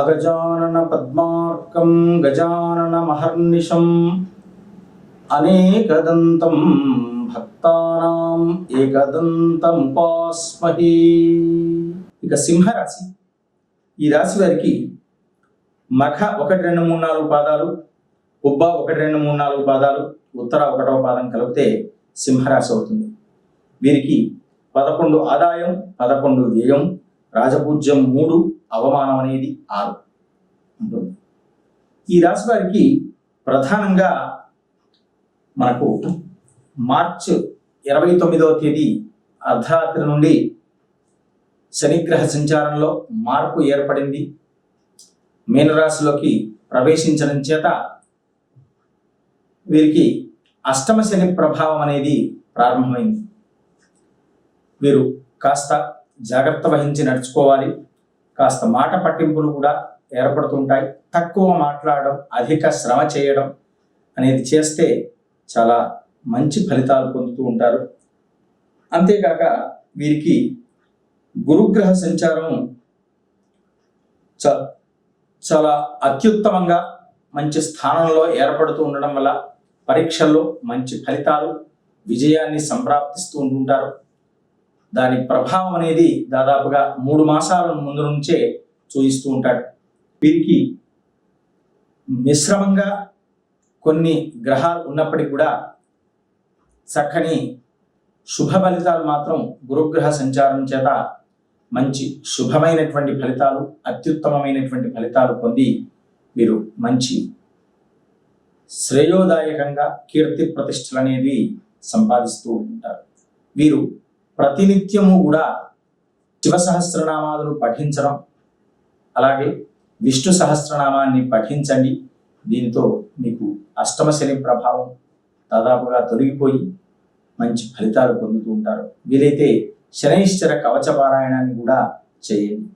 అగజానన పద్మార్కం గజానన మహర్నిశం అనేకదంతం భక్తానాం ఏకదంతం ఉపాస్మహి ఇక సింహరాశి. ఈ రాశి వారికి మఖ ఒకటి రెండు మూడు నాలుగు పాదాలు ఉబ్బ ఒకటి రెండు మూడు నాలుగు పాదాలు ఉత్తర ఒకటవ పాదం కలిపితే సింహరాశి అవుతుంది. వీరికి పదకొండు ఆదాయం పదకొండు వ్యయం రాజపూజ్యం మూడు అవమానం అనేది ఆరు ఉంటుంది. ఈ రాశి వారికి ప్రధానంగా మనకు మార్చ్ ఇరవై తొమ్మిదవ తేదీ అర్ధరాత్రి నుండి శనిగ్రహ సంచారంలో మార్పు ఏర్పడింది. మీనరాశిలోకి ప్రవేశించడం చేత వీరికి అష్టమ శని ప్రభావం అనేది ప్రారంభమైంది. వీరు కాస్త జాగ్రత్త వహించి నడుచుకోవాలి. కాస్త మాట పట్టింపులు కూడా ఏర్పడుతుంటాయి. తక్కువ మాట్లాడడం అధిక శ్రమ చేయడం అనేది చేస్తే చాలా మంచి ఫలితాలు పొందుతూ ఉంటారు. అంతేకాక వీరికి గురుగ్రహ సంచారం చ చాలా అత్యుత్తమంగా మంచి స్థానంలో ఏర్పడుతూ ఉండడం వల్ల పరీక్షల్లో మంచి ఫలితాలు విజయాన్ని సంప్రాప్తిస్తూ ఉంటుంటారు. దాని ప్రభావం అనేది దాదాపుగా మూడు మాసాల ముందు నుంచే చూయిస్తూ ఉంటాడు. వీరికి మిశ్రమంగా కొన్ని గ్రహాలు ఉన్నప్పటికీ కూడా చక్కని శుభ ఫలితాలు మాత్రం గురుగ్రహ సంచారం చేత మంచి శుభమైనటువంటి ఫలితాలు అత్యుత్తమమైనటువంటి ఫలితాలు పొంది వీరు మంచి శ్రేయోదాయకంగా కీర్తి ప్రతిష్టలు అనేవి సంపాదిస్తూ ఉంటారు. వీరు ప్రతినిత్యము కూడా శివ సహస్రనామాలను పఠించడం. అలాగే విష్ణు సహస్రనామాన్ని పఠించండి. దీంతో మీకు అష్టమ శని ప్రభావం దాదాపుగా తొలగిపోయి మంచి ఫలితాలు పొందుతూ ఉంటారు. వీలైతే శనైశ్చర కవచ పారాయణాన్ని కూడా చేయండి.